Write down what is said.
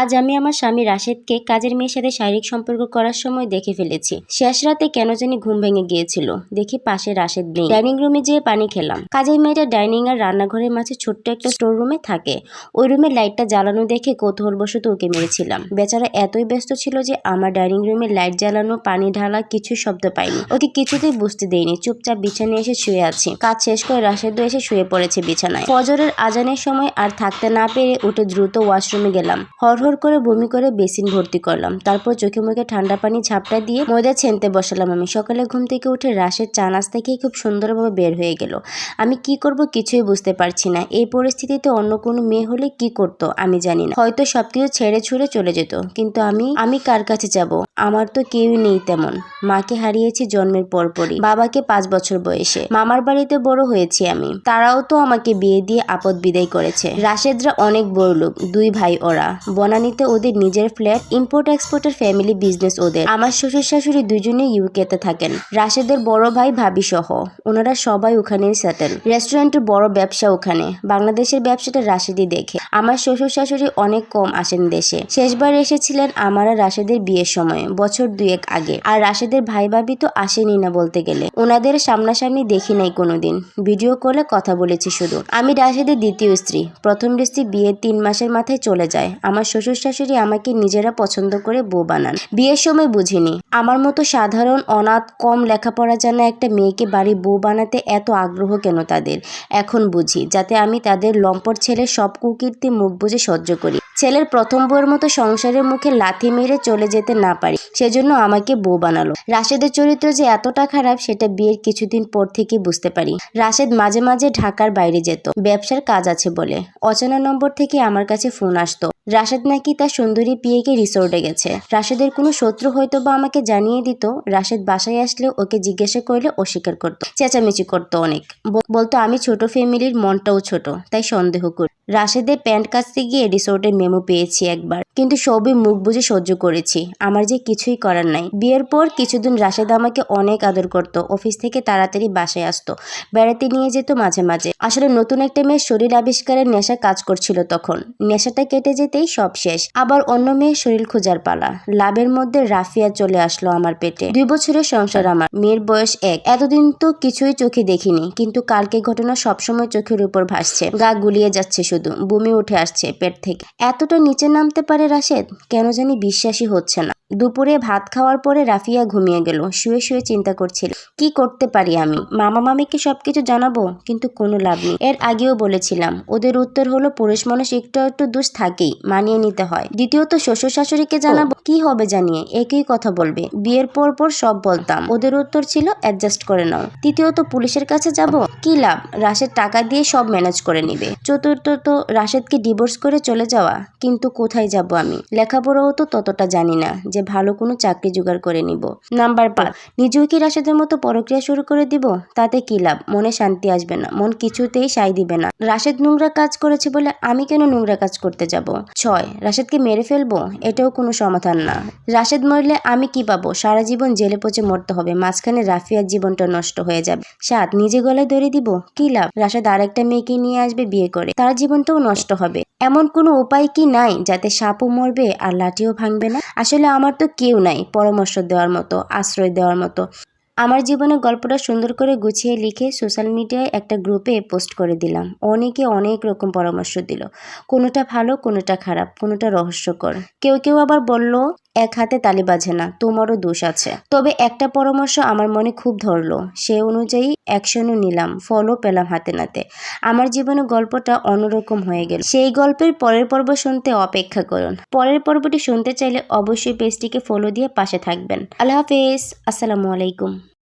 আজ আমি আমার স্বামী রাশেদকে কাজের মেয়ের সাথে শারীরিক সম্পর্ক করার সময় দেখে ফেলেছি। শেষ রাতে কেন জানি ঘুম ভেঙে গিয়েছিল। দেখি পাশে রাশেদ নেই। ডাইনিং রুমে যেয়ে পানি খেলাম। কাজের মেয়েটা ডাইনিং আর রান্নাঘরের মাঝে ছোট্ট একটা স্টোর রুমে থাকে। ওই রুমের লাইটটা জ্বালানো দেখে কৌতূহলবশত ওকে মেরেছিলাম। বেচারা এতই ব্যস্ত ছিল যে আমার ডাইনিং রুমে লাইট জ্বালানো, পানি ঢালা কিছু শব্দ পাইনি। ওকে কিছুতেই বুঝতে দেয়নি চুপচাপ বিছানায় এসে শুয়ে আছি। কাজ শেষ করে রাশেদও এসে শুয়ে পড়েছে বিছানায়। ফজরের আজানের সময় আর থাকতে না পেরে উঠে দ্রুত ওয়াশরুমে গেলাম। হরহর করে বমি করে বেসিন ভর্তি করলাম। তারপর চোখে মুখে ঠান্ডা পানি ঝাপটা দিয়ে ময়দা ছেনতে বসালাম আমি। সকালে ঘুম থেকে উঠে রাশের চা নাস্তা খেয়ে খুব সুন্দরভাবে বের হয়ে গেল। আমি কি করব কিছুই বুঝতে পারছি না। এই পরিস্থিতিতে অন্য কোনো মেয়ে হলে কি করতো আমি জানি না। হয়তো সবকিছু ছেড়ে ছুড়ে চলে যেত। কিন্তু আমি আমি কার কাছে যাব? আমার তো কেউই নেই তেমন। মাকে হারিয়েছি জন্মের পরপরই। বাবাকে পাঁচ বছর বয়সে। মামার বাড়িতে বড় হয়েছি আমি। তারাও তো আমাকে বিয়ে দিয়ে আপদ বিদায় করেছে। রাশেদরা অনেক বড় লোক দুই ভাই ওরা। বনানীতে ওদের নিজের ফ্ল্যাট ইম্পোর্ট এক্সপোর্টের ফ্যামিলি বিজনেস ওদের। আমার শ্বশুর শাশুড়ি দুজনে ইউকেতে থাকেন। রাশেদের বড় ভাই ভাবি সহ ওনারা সবাই ওখানেই সেটেল রেস্টুরেন্টের বড় ব্যবসা ওখানে। বাংলাদেশের ব্যবসাটা রাশেদই দেখে। আমার শ্বশুর শাশুড়ি অনেক কম আসেন দেশে। শেষবার এসেছিলেন আমার রাশেদের বিয়ের সময়, বছর দুয়েক আগে। আর রাশেদের ভাই ভাবি তো আসেনি না বলতে গেলে। ওনাদের সামনাসামনি দেখি নাই কোনোদিন। ভিডিও কলে কথা বলেছি শুধু। আমি রাশেদের দ্বিতীয় স্ত্রী। প্রথম স্ত্রী বিয়ের তিন মাসের মাথায় চলে যায়। আমার শ্বশুর শাশুড়ি আমাকে নিজেরা পছন্দ করে বউ বানান। বিয়ের সময় বুঝিনি। আমার মতো সাধারণ, অনাথ, কম লেখাপড়া জানা একটা মেয়েকে বাড়ি বউ বানাতে এত আগ্রহ কেন তাদের? এখন বুঝি, যাতে আমি তাদের লম্পট ছেলে সব কুকীর্তি মুখ বুঝে সহ্য করি। ছেলের প্রথম বউয়ের মতো সংসারের মুখে লাথি মেরে চলে যেতে না পারি। সেজন্য আমাকে বউ বানালো। রাশেদের চরিত্র যে এতটা খারাপ, সেটা বিয়ের কিছুদিন পর থেকে বুঝতে পারি। রাশেদ মাঝে মাঝে ঢাকার বাইরে যেত। ব্যবসার কাজ আছে বলে। অচেনা নম্বর থেকে আমার কাছে ফোন আসতো। রাশেদ নাকি তার সুন্দরী পিয়েকে রিসোর্টে গেছে। রাশেদের কোনো শত্রু হয়তো বা আমাকে জানিয়ে দিত। রাশেদ বাসায় আসলে ওকে জিজ্ঞাসা করলে অস্বীকার করতো। চেঁচামেচি করতো অনেক। বলতো, আমি ছোট ফ্যামিলির মনটাও ছোট, তাই সন্দেহ করি। রাশেদের প্যান্ট কাচতে গিয়ে রিসোর্টের মেমো পেয়েছি একবার। কিন্তু সবই মুখ বুঝে সহ্য করেছি। আমার যে কিছুই করার নাই। বিয়ের পর কিছুদিন রাশেদ আমাকে অনেক আদর করত। অফিস থেকে তাড়াতাড়ি বাসায় আসতো। বেড়াতে নিয়ে যেত মাঝে মাঝে। আসলে নতুন একটা মেয়ের শরীর আবিষ্কারের নেশা কাজ করছিল তখন। নেশাটা কেটে যেতেই সব শেষ। আবার অন্য মেয়ের শরীর খোঁজার পালা। লাভের মধ্যে রাফিয়া চলে আসলো আমার পেটে। দুই বছরের সংসার আমার। মেয়ের বয়স এক। এতদিন তো কিছুই চোখে দেখিনি। কিন্তু কালকে ঘটনা সবসময় চোখের উপর ভাসছে। গা গুলিয়ে যাচ্ছে শুধু। বমি উঠে আসছে পেট থেকে। এতটা নিচে নামতে পারে রাশেদ? কেন জানি বিশ্বাসই হচ্ছে না। দুপুরে ভাত খাওয়ার পরে রাফিয়া ঘুমিয়ে গেল। শুয়ে শুয়ে চিন্তা করছিল, কি করতে পারি আমি? মামা মামিকে সবকিছু জানাব, কিন্তু কোনো লাভ নেই। এর আগেও বলেছিলাম, ওদের উত্তর হলো পুরুষ মানুষ একটু একটু দোষ থাকেই, মানিয়ে নিতে হয়। দ্বিতীয়ত শ্বশুর শাশুড়িকে জানাব? কি হবে জানিয়ে? একই কথা বলবে। বিয়ের পর পর সব বলতাম, ওদের উত্তর ছিল অ্যাডজাস্ট করে নাও। তৃতীয়ত, পুলিশের কাছে যাব? কি লাভ? রাশেদ টাকা দিয়ে সব ম্যানেজ করে নিবে। চতুর্থত, রাশেদকে ডিভোর্স করে চলে যাওয়া? কিন্তু কোথায় যাব আমি? লেখাপড়াও তো ততটা জানি না। যে ভালো কোনো চাকরি জোগাড় করে নিব। নাম্বার পাঁচ, নিজেও কি রাশেদের মতো পরক্রিয়া শুরু করে দিব? তাতে কি লাভ? মনে শান্তি আসবে না। মন কিছুতেই সাই দিবে না। রাশেদ নোংরা কাজ করেছে বলে আমি কেন নোংরা কাজ করতে যাব? ছয়, রাশেদকে মেরে ফেলব? এটাও কোনো সমাধান না। রাশেদ মরলে আমি কি পাবো? সারা জীবন জেলে পচে মরতে হবে। মাঝখানে রাফিয়ার জীবনটা নষ্ট হয়ে যাবে। সাত, নিজে গলায় ধরে দিব? কি লাভ? রাশেদ আরেকটা মেয়েকে নিয়ে আসবে বিয়ে করে। তার জীবনটাও নষ্ট হবে। এমন কোনো উপায় কি নাই যাতে সাপও মরবে আর লাঠিও ভাঙবে না? আসলে আমার তো কেউ নাই পরামর্শ দেওয়ার মতো, আশ্রয় দেওয়ার মতো। আমার জীবনের গল্পটা সুন্দর করে গুছিয়ে লিখে সোশ্যাল মিডিয়ায় একটা গ্রুপে পোস্ট করে দিলাম। অনেকে অনেক রকম পরামর্শ দিল। কোনোটা ভালো, কোনোটা খারাপ, কোনোটা রহস্যকর। কেউ কেউ আবার বলল, এক হাতে তালি বাজে না, তোমারও দোষ আছে। তবে একটা পরামর্শ আমার মনে খুব ধরলো। সে অনুযায়ী অ্যাকশনও নিলাম, ফলও পেলাম হাতে নাতে। আমার জীবনে গল্পটা অন্যরকম হয়ে গেল। সেই গল্পের পরের পর্ব শুনতে অপেক্ষা করুন। পরের পর্বটি শুনতে চাইলে অবশ্যই পেজটিকে ফলো দিয়ে পাশে থাকবেন। আল্লাহ হাফেজ, আসসালামু আলাইকুম।